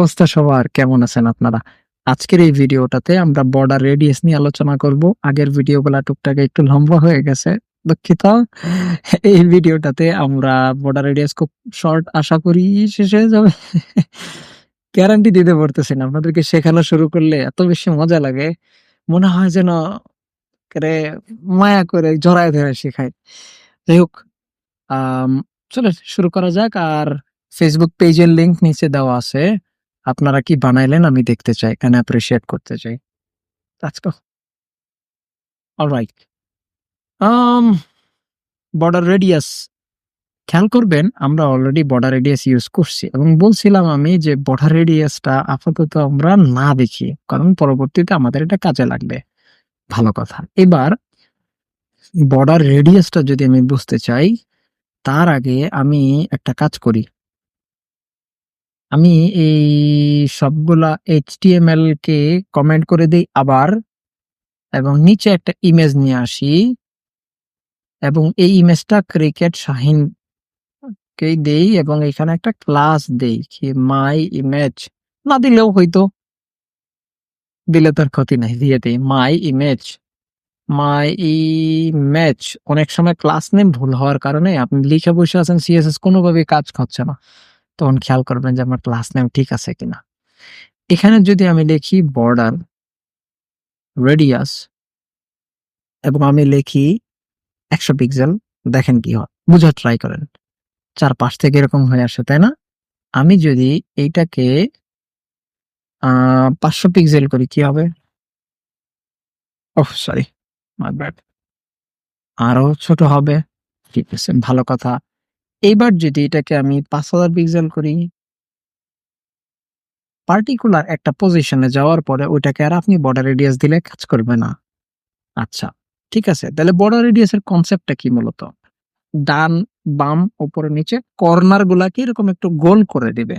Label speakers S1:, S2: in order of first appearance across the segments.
S1: অবস্থা সবার? কেমন আছেন আপনারা? আজকের এই ভিডিওটাতে আমরা বর্ডার রেডিয়াস নিয়ে আলোচনা করব। আগের ভিডিওগুলা টুকটাক একটু লম্বা হয়ে গেছে, দুঃখিত। এই ভিডিওটাতে আমরা বর্ডার রেডিয়াস খুব শর্ট আশা করি শেষ হয়ে যাবে। গ্যারান্টি দিতে পারতেছি না। আপনাদেরকে শেখানো শুরু করলে এত বেশি মজা লাগে। মনে হয় যেন করে মায়া করে জড়ায় ধরে শেখায়। যাই হোক চলো শুরু করা যাক। আর ফেসবুক পেজের লিংক নিচে দেওয়া আছে। আপনারা কি বানাইলেন আমি দেখতে চাই, এখানে অ্যাপ্রিসিয়েট করতে চাই। Um বর্ডার রেডিয়াস খেয়াল করবেন, আমরা অলরেডি বর্ডার রেডিয়াস ইউজ করছি এবং বলছিলাম আমি যে বর্ডার রেডিয়াসটা আপাতত আমরা না দেখি, কারণ পরবর্তীতে আমাদের এটা কাজে লাগবে। ভালো কথা। এবার বর্ডার রেডিয়াসটা যদি আমি বুঝতে চাই, তার আগে আমি একটা কাজ করি। আমি এই সবগুলা এইচটিএমএল কে কমেন্ট করে দেই আবার এবং নিচে একটা ইমেজ নিয়ে আসি এবং এই ইমেজটা ক্রিকেট শাহিন কেই দেই এবং এখানে একটা ক্লাস দেই কি মাই ইমেজ না দিলেও হয়তো দিলে তার ক্ষতি নাই, দিয়ে দেই মাই ইমেজ মাই ইমেজ অনেক সময় ক্লাস নেম ভুল হওয়ার কারণে আপনি লিখে বসে আছেন সিএসএস কোনোভাবে কাজ হচ্ছে না। তখন খেয়াল করবেন যে আমার ক্লাস নেম ঠিক আছে কিনা। এখানে যদি আমি লিখি বর্ডার রেডিয়াস এবং আমি লিখি একশো পিক্সেল দেখেন কি হয়, বুঝার ট্রাই করেন। চার পাশ থেকে এরকম হয়ে আসে, তাই না? আমি যদি এইটাকে পাঁচশো পিক্সেল করি, কি হবে? ওহ সরি মাই আরও ছোট হবে, ঠিক আছে, ভালো কথা। এইবার যদি এটাকে আমি পাঁচ হাজার পিক্সেল করি পার্টিকুলার একটা পজিশনে যাওয়ার পরে ওইটাকে আর আপনি বর্ডার রেডিয়াস দিলে কাজ করবে না। আচ্ছা ঠিক আছে, তাহলে বর্ডার রেডিয়াসের কনসেপ্টটা কি মূলত? ডান, বাম, উপরে, নিচে কর্নার গুলাকে এরকম একটু গোল করে দিবে।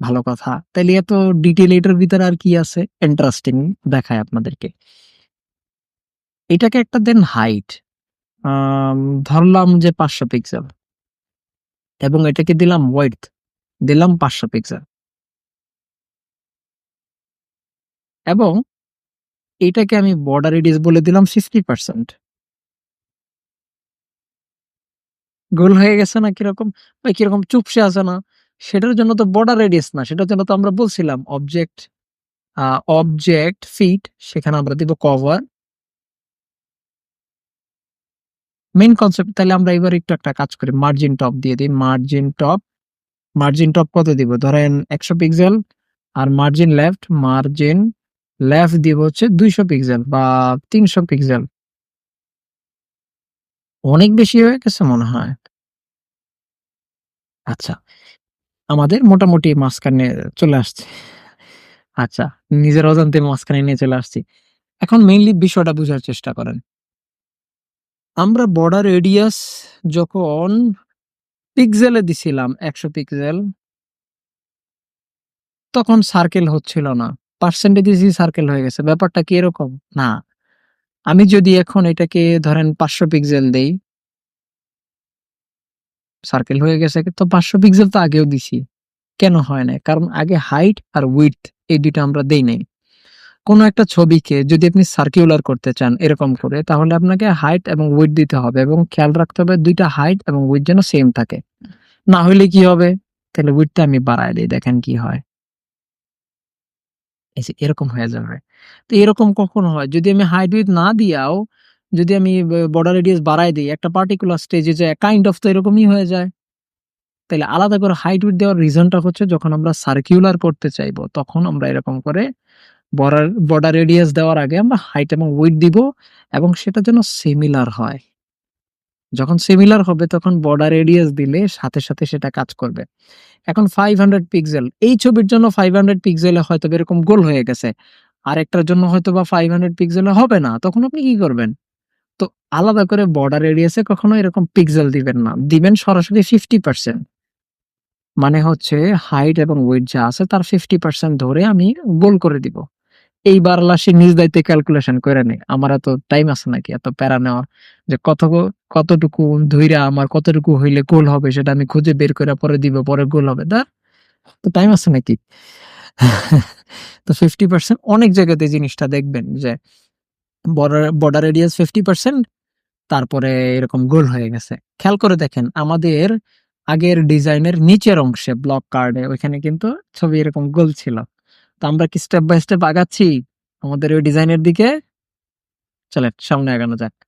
S1: ভালো কথা, তাহলে এত ডিটেল এটার ভিতরে আর কি আছে? ইন্টারেস্টিং দেখায় আপনাদেরকে। এটাকে একটা দেন হাইট ধরলাম যে পাঁচশো পিক্সেল এবং এটাকে দিলাম ওয়েট দিলাম পাঁচশো পিক্সেল এবং এটাকে আমি বর্ডার রেডিয়াস বলে দিলাম ফিফটি পার্সেন্ট গোল হয়ে গেছে না কীরকম? বা কীরকম চুপসে আছে না? সেটার জন্য তো বর্ডার রেডিয়াস না, সেটার জন্য তো আমরা বলছিলাম অবজেক্ট অবজেক্ট ফিট সেখানে আমরা দিব কভার মেইন কনসেপ্ট তাহলে আমরা এবার একটু একটা কাজ করি মার্জিন টপ দিয়ে দিই। মার্জিন টপ মার্জিন টপ কত দিব? ধরেন একশো পিক্সেল আর মার্জিন লেফট মার্জিন লেফট দিব হচ্ছে দুইশো পিক্সেল বা তিনশো পিক্সেল অনেক বেশি হয়ে গেছে মনে হয়। আচ্ছা আমাদের মোটামুটি মাঝখানে চলে আসছে। আচ্ছা নিজের অজান্তে মাঝখানে নিয়ে চলে আসছি। এখন মেইনলি বিষয়টা বোঝার চেষ্টা করেন। আমরা বর্ডার রেডিয়াস যখন পিক্সেলে দিছিলাম, একশো পিক্সেল তখন সার্কেল হচ্ছিল না। পার্সেন্টেজ সার্কেল হয়ে গেছে। ব্যাপারটা কি এরকম? না। আমি যদি এখন এটাকে ধরেন পাঁচশো পিক্সেল দেই সার্কেল হয়ে গেছে তো পাঁচশো পিক্সেল তো আগেও দিছি। কেন হয় না কারণ আগে হাইট আর উইথ এই দুইটা আমরা দেই নাই। কোনো একটা ছবিকে যদি আপনি সার্কিউলার করতে চান এরকম করে তাহলে আপনাকে হাইট এবং উইথ দিতে হবে এবং খেয়াল রাখতে হবে দুইটা হাইট এবং উইথ যেন সেম থাকে। না হলে কি হবে? তাহলে উইথটা আমি বাড়ায় দিই দেখেন কি হয়। এরকম হয়ে যাবে। তো এরকম কখন হয়? যদি আমি হাইট উইথ না দিয়াও যদি আমি বর্ডার রেডিয়াস বাড়াই দিই একটা পার্টিকুলার স্টেজে যায় কাইন্ড অফ তো এরকমই হয়ে যায়। তাহলে আলাদা করে হাইট উইথ দেওয়ার রিজনটা হচ্ছে যখন আমরা সার্কিউলার করতে চাইব তখন আমরা এরকম করে বর্ডার বর্ডার রেডিয়াস দেওয়ার আগে আমরা হাইট এবং উইথ দিব এবং সেটা যেন সিমিলার হয়। যখন সিমিলার হবে তখন বর্ডার রেডিয়াস দিলে সাথে সাথে সেটা কাজ করবে। এখন ফাইভ হান্ড্রেড পিক্সেল এই ছবির জন্য ফাইভ হান্ড্রেড পিক্সেলে হয়তো এরকম গোল হয়ে গেছে। আরেকটার জন্য হয়তো বা ফাইভ হান্ড্রেড পিক্সেলে হবে না, তখন আপনি কি করবেন? তো আলাদা করে বর্ডার এরিয়াসে কখনো এরকম পিক্সেল দিবেন না, দিবেন সরাসরি ফিফটি পার্সেন্ট মানে হচ্ছে হাইট এবং ওয়েট যা আছে তার ফিফটি পার্সেন্ট ধরে আমি গোল করে দিব। এইবার সে নিজ দায়িত্বে ক্যালকুলেশন করে নেই। আমার এত টাইম আছে নাকি? এত প্যারা নেওয়ার যে কত কতটুকু ধইরা আমার কতটুকু হইলে গোল হবে সেটা আমি খুঁজে বের করে পরে দিব, পরে গোল হবে। দা তো টাইম আছে নাকি? তো ফিফটি পার্সেন্ট অনেক জায়গাতে জিনিসটা দেখবেন যে border border radius fifty percent তারপরে এরকম গোল হয়ে গেছে। খেয়াল করে দেখেন, আমাদের আগের ডিজাইনের নিচের অংশে ব্লক কার্ডে ওইখানে কিন্তু ছবি এরকম গোল ছিল। আমরা কি স্টেপ বাই স্টেপ আগাচ্ছি? আমাদের ওই ডিজাইনের দিকে? চলেন সামনে আগানো যাক।